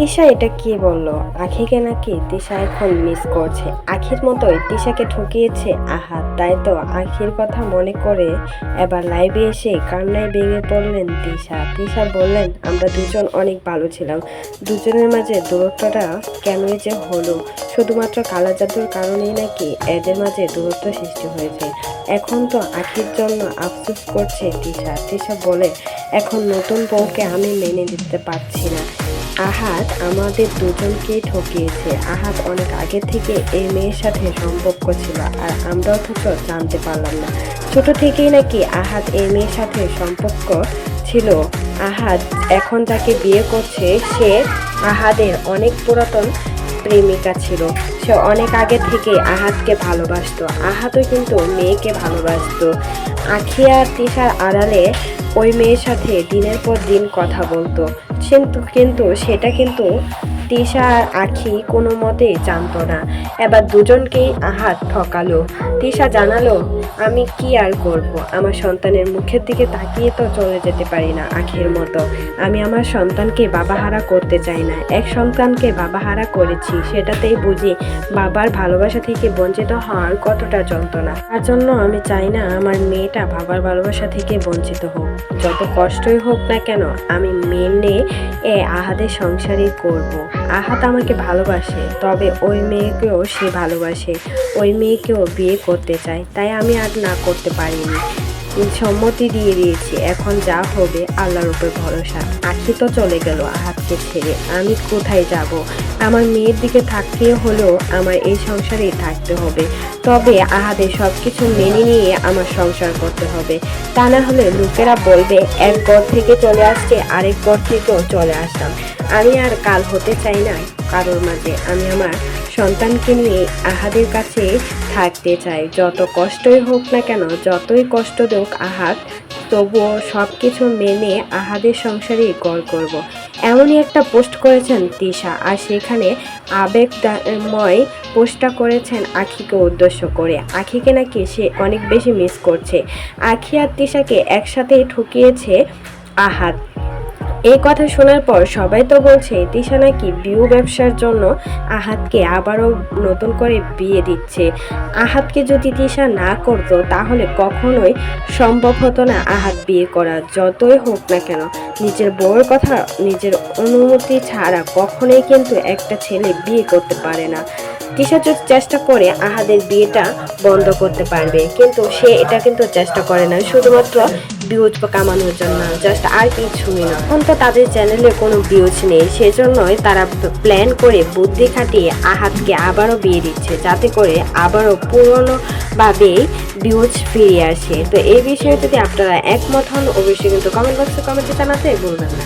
তিশা এটা কি বলল? আখিকে নাকি তিশা এখন মিস করছে। আখির মতোই তিশাকে ঠকিয়েছে আহা, তাই তো আখির কথা মনে করে এবার লাইভে এসে কান্নায় ভেঙে পড়লেন তিশা। তিশা বললেন, আমরা দুজন অনেক ভালো ছিলাম। দুজনের মাঝে দূরত্বটা কেনই যে হলো? শুধুমাত্র কালা জাদুর কারণেই নাকি এদের মাঝে দূরত্ব সৃষ্টি হয়েছে? এখন তো আখির জন্য আফসোস করছে তিশা। তিশা বলে, এখন নতুন বউকে আমি মেনে নিতে পারছি না। আহাত আমাদের দুজনকেই ঠকিয়েছে। আহাত অনেক আগে থেকে এই মেয়ের সাথে সম্পর্ক ছিল আর আমরা অথচ জানতে পারলাম না। ছোট থেকেই নাকি আহাত এই মেয়ের সাথে সম্পর্ক ছিল। আহাত এখন যাকে বিয়ে করছে, সে আহাদের অনেক পুরাতন প্রেমিকা ছিল। সে অনেক আগে থেকে আহাতকে ভালোবাসতো। আহাতও কিন্তু মেয়েকে ভালোবাসতো। আখিয়া তিশার আড়ালে ওই মেয়ের সাথে দিনের পর দিন কথা বলতো। কিন্তু কিন্তু, সেটা কিন্তু তিশা আর আখি কোনো মতেই জানতো না। এবার দুজনকেই আহাত ঠকালো। তিশা জানালো আমি কি আর করব? আমার সন্তানের মুখের দিকে তাকিয়ে তো চলে যেতে পারি না আখির মতো। আমি আমার সন্তানকে বাবাহারা করতে চাই না। এক সন্তানকে বাবাহারা করেছি, সেটাতেই বুঝি বাবার ভালোবাসা থেকে বঞ্চিত হওয়ার কতটা যন্ত্রণা। তার জন্য আমি চাই না আমার মেয়েটা বাবার ভালোবাসা থেকে বঞ্চিত হোক। যত কষ্টই হোক না কেন, আমি মেনে এ আহাদের সংসারই করব। আহাত আমাকে ভালোবাসে, তবে ওই মেয়েকেও সে ভালোবাসে। ওই মেয়েকেও বিয়ে করতে চায়। তাই আমি আর না করতে পারিনি। সম্মতি দিয়ে দিয়েছি। এখন যা হবে, আল্লাহর উপর ভরসা। আখি তো চলে গেল আহাতকে ছেড়ে। আমি কোথায় যাব? আমার মেয়ের দিকে থাকতে হলেও আমার এই সংসারেই থাকতে হবে। তবে আহাদের সব কিছু মেনে নিয়ে আমার সংসার করতে হবে। তা না হলে লোকেরা বলবে, এক ঘর থেকে চলে আসছে, আরেক ঘর থেকেও চলে আসলাম। আমি আর কাল হতে চাই না। কারোর মাঝে আমি আমার সন্তানকে নিয়ে আহাদের কাছে থাকতে চাই। যত কষ্টই হোক না কেন, যতই কষ্ট দেখ আহাদ, তবুও সব কিছু মেনে আহাদের সংসারেই গড় করব। এমনই একটা পোস্ট করেছেন তিশা, আর সেখানে আবেগময় পোস্টটা করেছেন আখিকে উদ্দেশ্য করে। আখিকে নাকি সে অনেক বেশি মিস করছে। আখি আর তিশাকে একসাথে ঠকিয়েছে আহাদ। এই কথা শোনার পর সবাই তো বলছে, তিশা নাকি বিউ ব্যবসার জন্য আহাতকে আবারও নতুন করে বিয়ে দিচ্ছে। আহাতকে যদি তিশা না করতো, তাহলে কখনোই সম্ভব হতো না আহাত বিয়ে করা। যতই হোক না কেন, নিজের বউয়ের কথা, নিজের অনুমতি ছাড়া কখনোই কিন্তু একটা ছেলে বিয়ে করতে পারে না। তিশা যদি চেষ্টা করে আহাদের বিয়েটা বন্ধ করতে পারবে। কিন্তু সে এটা কিন্তু চেষ্টা করে না। শুধুমাত্র ভিউজ কামানোর জন্য জাস্ট আর কিছুই না। এখন তো তাদের চ্যানেলে কোনো ভিউজ নেই, সেজন্যই তারা প্ল্যান করে বুদ্ধি খাটিয়ে আহাতকে আবারও বিয়ে দিচ্ছে, যাতে করে আবারও পুরনোভাবে ভিউজ ফিরে আসে। তো এই বিষয়ে যদি আপনারা একমত হন, অবশ্যই কিন্তু কমেন্ট বক্সে কমেন্টে জানাতে বলবেন না।